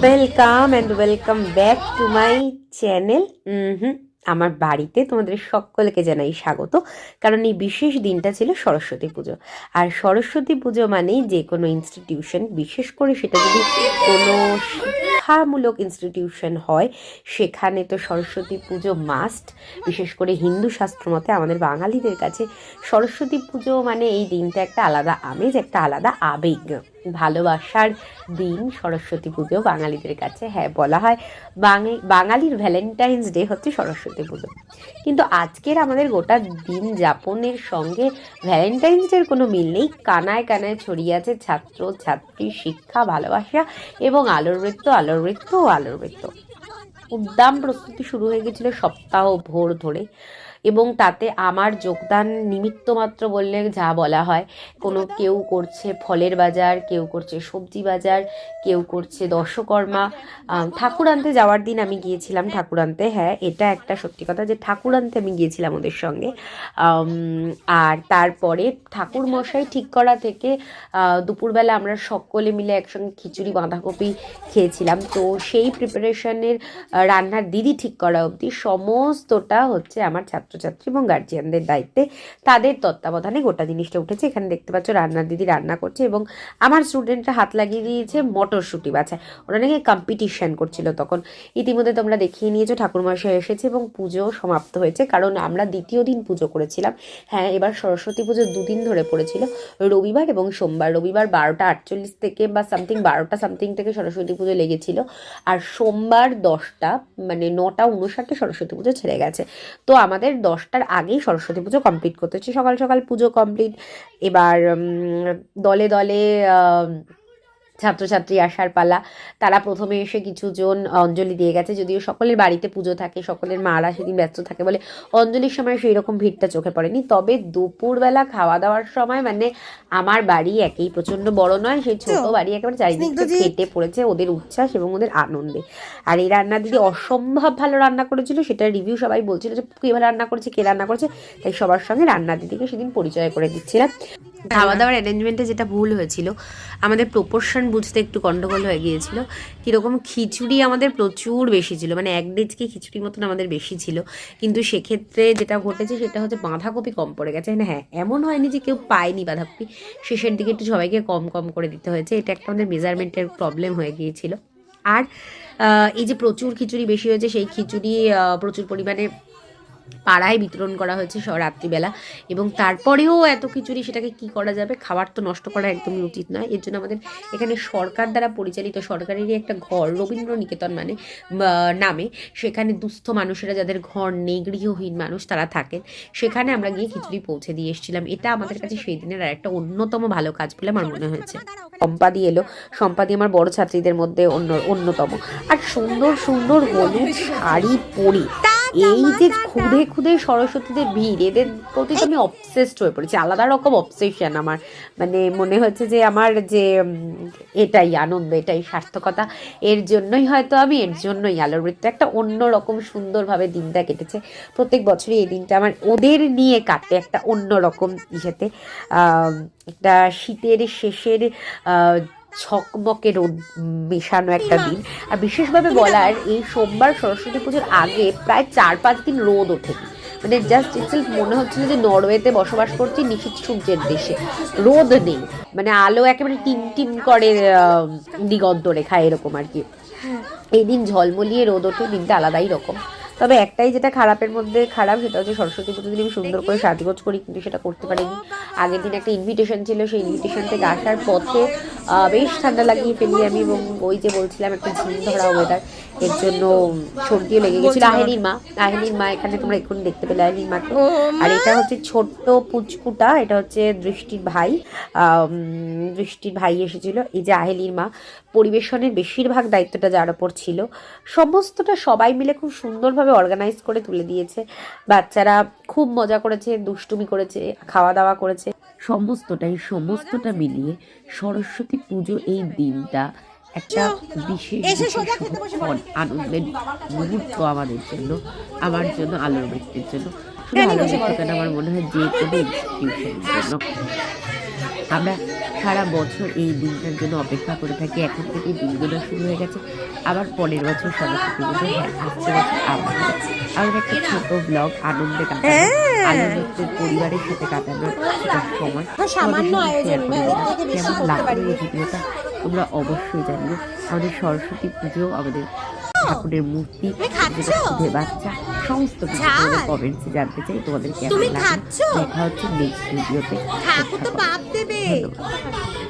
Welcome and welcome back to my channel hmm আমার বাড়িতে তোমাদের সকলকে জানাই স্বাগত। কারণ এই বিশেষ দিনটা ছিল সরস্বতী পুজো। আর সরস্বতী পুজো মানেই যে কোনো ইনস্টিটিউশন বিশেষ করে সেটা যদি কোনো শিক্ষামূলক ইনস্টিটিউশন হয়, সেখানে তো সরস্বতী পুজো মাস্ট বিশেষ করে হিন্দু শাস্ত্র মতে আমাদের বাঙালিদের কাছে সরস্বতী পুজো মানে এই দিনটা একটা আলাদা আমেজ, একটা আলাদা আবেগ। ভালোবাসার দিন সরস্বতী পুজো বাঙালিদের কাছে হ্যাঁ বলা হয় বাঙালি, বাঙালির ভ্যালেন্টাইন্স ডে হচ্ছে সরস্বতী পুজো। কিন্তু আজকের আমাদের গোটা দিন যাপনের সঙ্গে ভ্যালেন্টাইন্স ডের কোনো মিল নেই। কানায় কানায় ছড়িয়ে আছে ছাত্র, ছাত্রী, শিক্ষা, ভালোবাসা এবং আলোর বৃত্ত আলোর বৃত্ত ও আলোর বৃত্ত উদ্দাম প্রস্তুতি শুরু হয়ে গেছিল সপ্তাহ ভোর ধরে। এবং তাতে আমার যোগদান নিমিত্ত মাত্র বললে যা বলা হয়। কোনো কেউ করছে ফলের বাজার কেউ করছে সবজি বাজার কেউ করছে দশকর্মা আম, ঠাকুর আনতে যাওয়ার দিন আমি গিয়েছিলাম ঠাকুর আনতে হ্যাঁ এটা একটা সত্যি কথা যে ঠাকুর আনতে আমি গিয়েছিলাম ওদের সঙ্গে। আর তারপরে ঠাকুর মশাই ঠিক করা থেকে দুপুরবেলা আমরা সকলে মিলে একসঙ্গে খিচুড়ি বাঁধাকপি খেয়েছিলাম। তো সেই প্রিপারেশনের রান্নার দিদি ঠিক করা অবধি। সমস্তটা হচ্ছে আমার ছাত্রছাত্রী এবং গার্জিয়ানদের দায়িত্বে তাদের তত্ত্বাবধানে গোটা জিনিসটা উঠেছে। এখানে দেখতে পাচ্ছ রান্নার দিদি রান্না করছে এবং আমার স্টুডেন্টরা হাত লাগিয়ে দিয়েছে মটরশুঁটি বাছায় ওরা নাকি কম্পিটিশান করছিল তখন। ইতিমধ্যে তোমরা দেখিয়ে নিয়েছো, ঠাকুরমশাই এসেছে এবং পুজো সমাপ্ত হয়েছে। কারণ আমরা দ্বিতীয় দিন পুজো করেছিলাম। হ্যাঁ এবার সরস্বতী পুজো দুদিন ধরে পড়েছিল। রবিবার এবং সোমবার। রবিবার বারোটা আটচল্লিশ থেকে বা সামথিং বারোটা সামথিং থেকে সরস্বতী পুজো লেগেছিল। আর সোমবার দশটা মানে নটা উনষাটে সরস্বতী পুজো ছেড়ে গেছে। তো আমাদের দশটার আগেই সরস্বতী পুজো কমপ্লিট করতে হচ্ছে। সকাল সকাল পুজো কমপ্লিট এবার দলে দলে ছাত্রছাত্রী আসার পালা তারা প্রথমে এসে কিছু জন অঞ্জলি দিয়ে গেছে যদিও সকলের বাড়িতে পুজো থাকে সকলের মারা সেদিন ব্যস্ত থাকে বলে অঞ্জলির সময় সেই রকম ভিড়টা চোখে পড়েনি। তবে দুপুরবেলা খাওয়া দাওয়ার সময় মানে আমার বাড়ি একেই প্রচণ্ড বড় নয় সেই ছোট বাড়ি একেবারে চারিদিকে। ফেটে পড়েছে ওদের উচ্ছ্বাস এবং ওদের আনন্দে। আর এই রান্না দিদি অসম্ভব ভালো রান্না করেছিল সেটার রিভিউ সবাই বলছিল যে কে রান্না করেছে কে রান্না করেছে? তাই সবার সঙ্গে রান্না দিদিকে সেদিন পরিচয় করে দিচ্ছিলাম। খাওয়া দাওয়ার অ্যারেঞ্জমেন্টে যেটা ভুল হয়েছিল, আমাদের প্রপোর্শন বুঝতে একটু গন্ডগোল হয়ে গিয়েছিল। কীরকম খিচুড়ি আমাদের প্রচুর বেশি ছিল মানে এক ডেজকে খিচুড়ি মতন আমাদের বেশি ছিল। কিন্তু সেক্ষেত্রে যেটা ঘটেছে সেটা হচ্ছে বাঁধাকপি কম পড়ে গেছে। না হ্যাঁ এমন হয়নি যে কেউ পায়নি বাঁধাকপি। শেষের দিকে একটু সবাইকে কম কম করে দিতে হয়েছে। এটা একটা আমাদের মেজারমেন্টের প্রবলেম হয়ে গিয়েছিল। আর এই যে প্রচুর খিচুড়ি বেশি হয়েছে, সেই খিচুড়ি প্রচুর পরিমাণে পাড়ায় বিতরণ করা হয়েছে স- রাত্রিবেলা। এবং তারপরেও এত খিচুড়ি, সেটাকে কি করা যাবে? খাবার তো নষ্ট করা একদমই উচিত নয়। এর জন্য আমাদের এখানে সরকার দ্বারা পরিচালিত, সরকারেরই একটা ঘর রবীন্দ্র নিকেতন মানে নামে। সেখানে দুস্থ মানুষেরা যাদের ঘর নেই, গৃহহীন মানুষ তারা থাকেন। সেখানে আমরা গিয়ে খিচুড়ি পৌঁছে দিয়ে এসেছিলাম। এটা আমাদের কাছে সেই দিনের আর একটা অন্যতম ভালো কাজ বলে আমার মনে হয়েছে। সম্পাদি এলো। সম্পাদি আমার বড় ছাত্রীদের মধ্যে অন্য, অন্যতম। আর সুন্দর সুন্দর হলুদ শাড়ি পরি এই যে খুদে খুদে সরস্বতীদের ভিড় এদের প্রতি তো আমি অবসেসড হয়ে পড়েছি আলাদা রকম অবসেশন আমার। মানে মনে হচ্ছে যে আমার যে এটাই আনন্দ এটাই সার্থকতা। এর জন্যই হয়তো আমি এর জন্যই আলোর বৃত্ত একটা অন্য রকম সুন্দরভাবে দিনটা কেটেছে। প্রত্যেক বছরই এই দিনটা আমার ওদের নিয়ে কাটে একটা অন্য রকম ইসেতে একটা শীতের শেষের আহ, ঝকমকে রোদ মেশানো একটা দিন। আর বিশেষভাবে বলার এই সোমবার সরস্বতী পুজোর আগে প্রায় চার পাঁচ দিন রোদ ওঠেনি মানে জাস্ট ইটসেলফ মনে হচ্ছিল যে নরওয়েতে বসবাস করছি নিশীত সূর্যের দেশে। রোদ নেই। মানে আলো একেবারে টিম টিম করে দিগন্ত রেখা এরকম আর কি। এই দিন ঝলমলিয়ে রোদ ওঠে দিনটা আলাদাই রকম। তবে একটাই যেটা খারাপের মধ্যে খারাপ, সেটা হচ্ছে সরস্বতী পুজো দিন আমি সুন্দর করে সাজগোজ করি, কিন্তু সেটা করতে পারিনি আগের দিন একটা ইনভিটেশন ছিল, সেই ইনভিটেশন থেকে আসার পথে বেশ ঠান্ডা লাগিয়ে ফেলি আমি এবং ওই যে বলছিলাম একটা ঝিম ধরা ওয়েদার এর জন্য সর্দিও লেগে গেছিল। আহেলির মা আহেলির মা এখানে তোমরা এক্ষুনি দেখতে পেলে আহেলির মাকে। আর এটা হচ্ছে ছোট্ট পুচকুটা, এটা হচ্ছে দৃষ্টির ভাই দৃষ্টির ভাই এসেছিল। এই যে আহেলির মা, পরিবেশনের বেশিরভাগ দায়িত্বটা যার ওপর ছিল। সমস্তটা সবাই মিলে খুব সুন্দরভাবে অর্গানাইজ করে তুলে দিয়েছে। বাচ্চারা খুব মজা করেছে দুষ্টুমি করেছে খাওয়া দাওয়া করেছে। সমস্তটাই সমস্তটা মিলিয়ে সরস্বতী পুজো এই দিনটা একটা বিশেষ আনন্দের মুহূর্ত আমাদের জন্য আমার জন্য আলোর বৃত্তির জন্য। শুধু আলোর আমার মনে হয় যে কোনো ইনস্টিটিউশনের জন্য। আমরা সারা বছর এই দিনটার জন্য অপেক্ষা করে থাকি। এখন থেকে দিনগুলো শুরু হয়ে গেছে। আবার পরের বছর সরস্বতী পুজো হ্যাঁ আসছে বছর আবার। আমাদের একটা ছোট ব্লগ আনন্দে কাটানো আনন্দের পরিবারের সাথে কাটানোর সময়। হ্যাঁ, কেমন পারিনি। এই ভিডিওটা? তোমরা অবশ্যই জানিও। আমাদের সরস্বতী পুজো আমাদের ঠাকুরের মূর্তি বাচ্চা সমস্ত কিছু কমেন্টসে জানতে চাই তোমাদের কেমন লাগে খাচ্ছো? দেখা হচ্ছে নেক্সট ভিডিওতে ঠাকুর তো পাপ দেবে। ধন্যবাদ।